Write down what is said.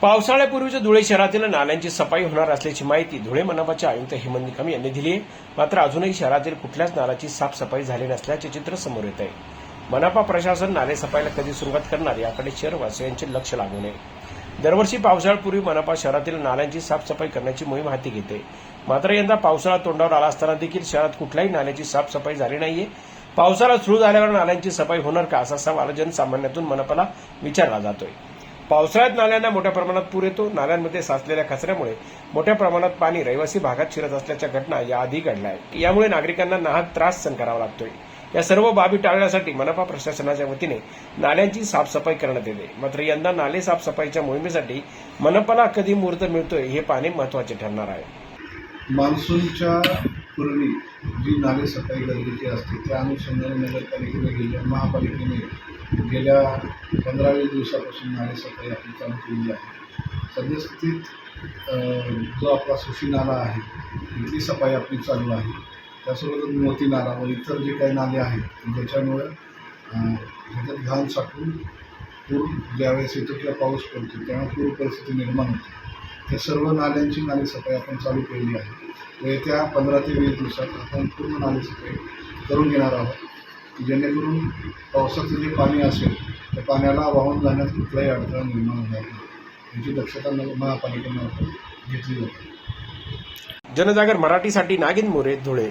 पावसाळ्यापूर्वीच्या धुळे शहरातील नाल्यांची सफाई होणार असल्याची माहिती धुळे मनपाचे आयुक्त हेमंत निकम यांनी दिली आहे. मात्र अजूनही शहरातील कुठल्याच नाल्याची साफसफाई झाली नसल्याचे चित्र समोर येत आहे. मनपा प्रशासन नाले सफाईला कधी सुरुवात करणार याकडे शहरवासियांचे लक्ष लागू नये दरवर्षी पावसाळ्यापूर्वी मनपा शहरातील नाल्यांची साफसफाई करण्याची मोहीम हाती घेते. मात्र यंदा पावसाळा तोंडावर आला असताना देखील शहरात कुठल्याही नाल्याची साफसफाई झाली नाहीये. पावसाळा सुरू झाल्यावर नाल्यांची सफाई होणार का असा सवाल जनसामान्यातून मनपाला विचारला जातोय. पावसाळ्यात नाल्यांना मोठ्या प्रमाणात पूर येतो. नाल्यांमध्ये साचलेल्या कचऱ्यामुळे मोठ्या प्रमाणात पाणी रहिवासी भागात शिरत असल्याच्या घटना याआधी घडल्या. आहेत यामुळे नागरिकांना नाहक त्रास सहन करावा लागतोय. या सर्व बाबी टाळण्यासाठी मनपा प्रशासनाच्या वतीने नाल्यांची साफसफाई करण्यात येते. मात्र यंदा नाले साफसफाईच्या मोहिमेसाठी मनपाला कधी मुहूर्त मिळतोय हे पाहणे महत्त्वाचे ठरणार आहे. मान्सूनच्या पूर्वी जी नाले सफाई गरजेची असते त्या अनुषंगाने नगरपालिकेने गेल्या महापालिकेने गेल्या पंधरा वीस दिवसापासून नाले सफाई आपली चालू केलेली आहे. सद्यस्थितीत जो आपला सुशी नाला आहे इथली सफाई आपली चालू आहे. त्यासोबतच मोती नाला व इतर जे काही नाले आहेत ज्याच्यामुळं ह्याच्यात घाण साठून पूर ज्यावेळेस येतो किंवा पाऊस पडतो त्यामुळे पूर परिस्थिती निर्माण होते. त्या सर्व नाल्यांची नाली सफाई आपण चालू केलेली आहे. येत्या पंधरा ते वीस दिवसात आपण पूर्ण नालेसफाई करून घेणार आहोत. जेणेकरून पावसाचं जे पाणी असेल त्या पाण्याला वाहून जाण्यात कुठलाही अडथळा निर्माण होणार नाही. याची दक्षता महापालिकेमार्फत घेतली जाते. जनजागर मराठीसाठी नागिन मोरे धुळे.